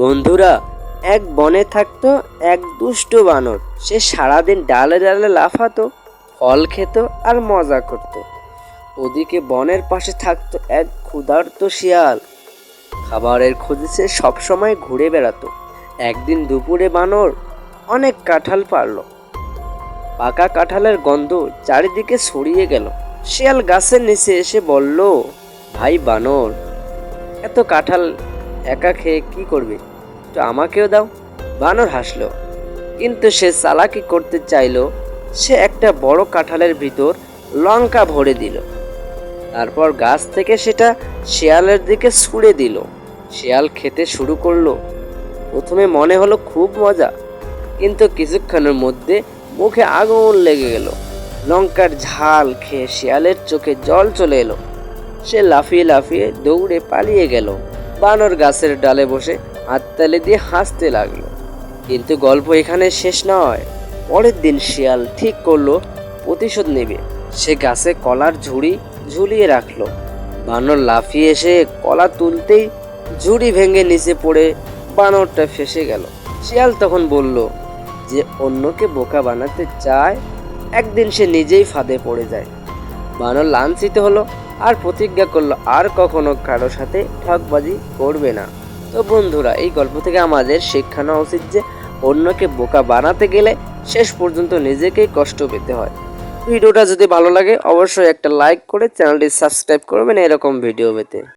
বন্ধুরা, এক বনে থাকতো এক দুষ্ট বানর। সে সারাদিন ডালে ডালে লাফাতো, ফল খেত আর মজা করত। ওদিকে বনের পাশে থাকতো এক ক্ষুধার্ত শিয়াল। খাবারের খোঁজে সে সবসময় ঘুরে বেড়াতো। একদিন দুপুরে বানর অনেক কাঁঠাল পারল। পাকা কাঁঠালের গন্ধ চারিদিকে ছড়িয়ে গেল। শিয়াল গাছের নিচে এসে বলল, ভাই বানর, এত কাঁঠাল একা খেয়ে কি করবে? তো আমাকেও দাও। বানর হাসলো। কিন্তু সে চালাকি করতে চাইলো, সে একটা বড় কাঁঠালের ভিতর লঙ্কা ভরে দিল। তারপর গাছ থেকে সেটা শেয়ালের দিকে ছুঁড়ে দিল। শেয়াল খেতে শুরু করল। প্রথমে মনে হলো খুব মজা, কিন্তু কিছুক্ষণের মধ্যে মুখে আগুন লেগে গেল। লঙ্কার ঝাল খেয়ে শিয়ালের চোখে জল চলে এলো। সে লাফিয়ে লাফিয়ে দৌড়ে পালিয়ে গেল। বানর গাছের ডালে বসে হাততালি দিয়ে হাসতে লাগল। কিন্তু গল্প এখানে শেষ নয়। পরের দিন শিয়াল ঠিক করল, প্রতিশোধ নেবে। সে গাছে কলার ঝুড়ি ঝুলিয়ে রাখল। বানর লাফিয়ে এসে কলা তুলতেই ঝুড়ি ভেঙে নিচে পড়ে বানরটা ফেসে গেল। শিয়াল তখন বলল, যে অন্যকে বোকা বানাতে চায়, একদিন সে নিজেই ফাঁদে পড়ে যায়। বানর লাঞ্ছিত হলো আর প্রতিজ্ঞা করল, আর কখনো কারও সাথে ঠকবাজি করবে না। তো বন্ধুরা, এই গল্প থেকে আমাদের শিক্ষা নেওয়া উচিত যে, অন্যকে বোকা বানাতে গেলে শেষ পর্যন্ত নিজেকেই কষ্ট পেতে হয়। ভিডিওটা যদি ভালো লাগে, অবশ্যই একটা লাইক করে চ্যানেলটি সাবস্ক্রাইব করবেন এরকম ভিডিও পেতে।